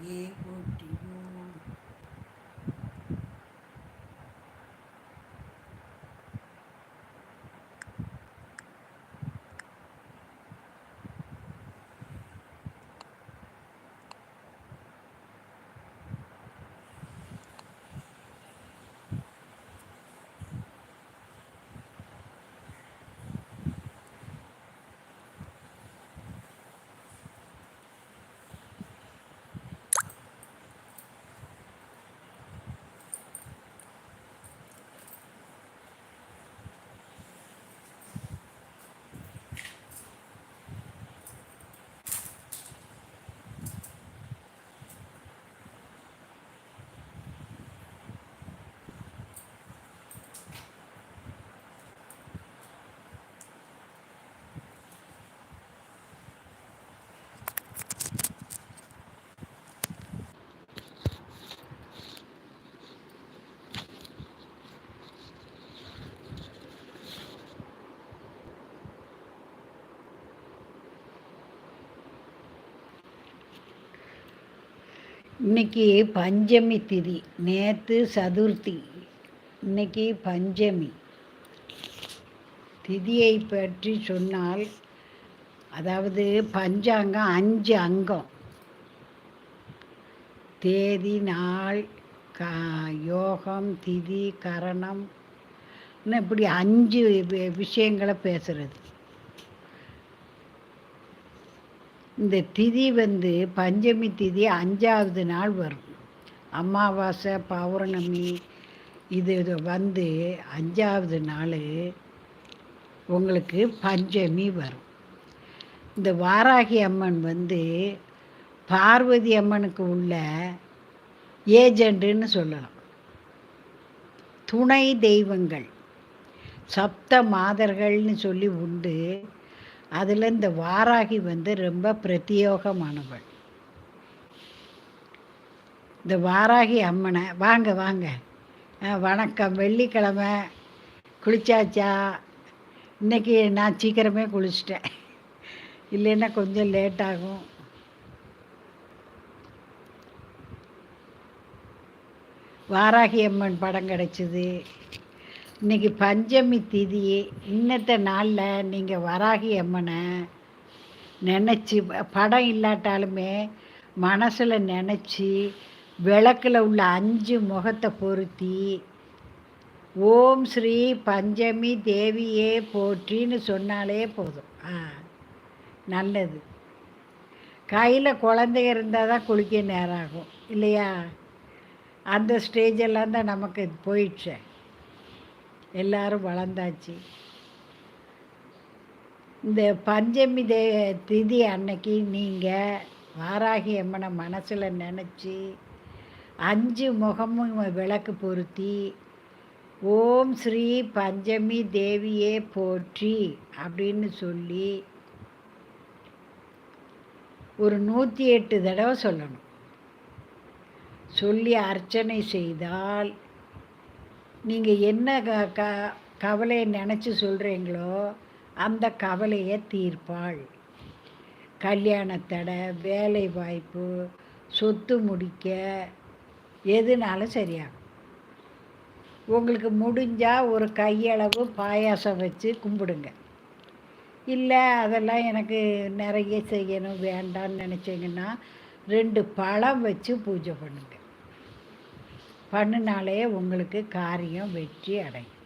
Gì? இன்னைக்கு பஞ்சமி திதி. நேற்று சதுர்த்தி. இன்னைக்கு பஞ்சமி. திதியை பற்றி சொன்னால் அதாவது பஞ்சாங்கம் அஞ்சு அங்கம். தேதி நாள் க யோகம் திதி கரணம். இப்படி அஞ்சு விஷயங்களை பேசுகிறது இந்த திதி வந்து பஞ்சமி திதி அஞ்சாவது நாள் வரும். அமாவாசை பௌர்ணமி இது வந்து அஞ்சாவது நாள் உங்களுக்கு பஞ்சமி வரும். இந்த வாராகி அம்மன் வந்து பார்வதி அம்மனுக்கு உள்ள ஏஜெண்டுன்னு சொல்லலாம். துணை தெய்வங்கள் சப்த மாதர்கள்னு சொல்லி உண்டு. அதில் இந்த வாராகி வந்து ரொம்ப பிரத்யோகமானவள். இந்த வாராகி அம்மனை வாங்க வாங்க. வணக்கம். வெள்ளிக்கிழமை குளிச்சாச்சா? இன்றைக்கி நான் சீக்கிரமே குளிச்சிட்டேன். இல்லைன்னா கொஞ்சம் லேட் ஆகும். வாராகி அம்மன் படம் கிடச்சிது. இன்றைக்கி பஞ்சமி திதி இன்னத்த நாளில் நீங்கள் வராகி அம்மனை நினச்சி படம் இல்லாட்டாலுமே மனசில் நினச்சி விளக்கில் உள்ள அஞ்சு முகத்தை பொருத்தி ஓம் ஸ்ரீ பஞ்சமி தேவியே போற்றின்னு சொன்னாலே போதும். ஆ நல்லது. கையில் குழந்தை இருந்தால் தான் குளிக்க நேரம் ஆகும் இல்லையா? அந்த ஸ்டேஜெல்லாம் தான் நமக்கு போயிடுச்சு. எல்லாரும் வளர்ந்தாச்சு. இந்த பஞ்சமி தே திதி அன்னைக்கு நீங்கள் வாராகி அம்மனை மனசில் நினச்சி அஞ்சு முகமும் விளக்கு பொருத்தி ஓம் ஸ்ரீ பஞ்சமி தேவியே போற்றி அப்படின்னு சொல்லி ஒரு நூற்றி எட்டு தடவை சொல்லணும். சொல்லி அர்ச்சனை செய்தால் நீங்கள் என்ன க க கவலையை நினச்சி சொல்கிறீங்களோ அந்த கவலையை தீர்ப்பாள். கல்யாணத்தடை வேலை வாய்ப்பு சொத்து முடிக்க எதுனாலும் சரியாகும். உங்களுக்கு முடிஞ்சால் ஒரு கையளவு பாயாசம் வச்சு கும்பிடுங்க. இல்லை அதெல்லாம் எனக்கு நிறைய செய்யணும் வேண்டான்னு நினச்சிங்கன்னா ரெண்டு பழம் வச்சு பூஜை பண்ணுங்கள் பண்ணினாலே உங்களுக்கு காரியம் வெற்றி அடையும்.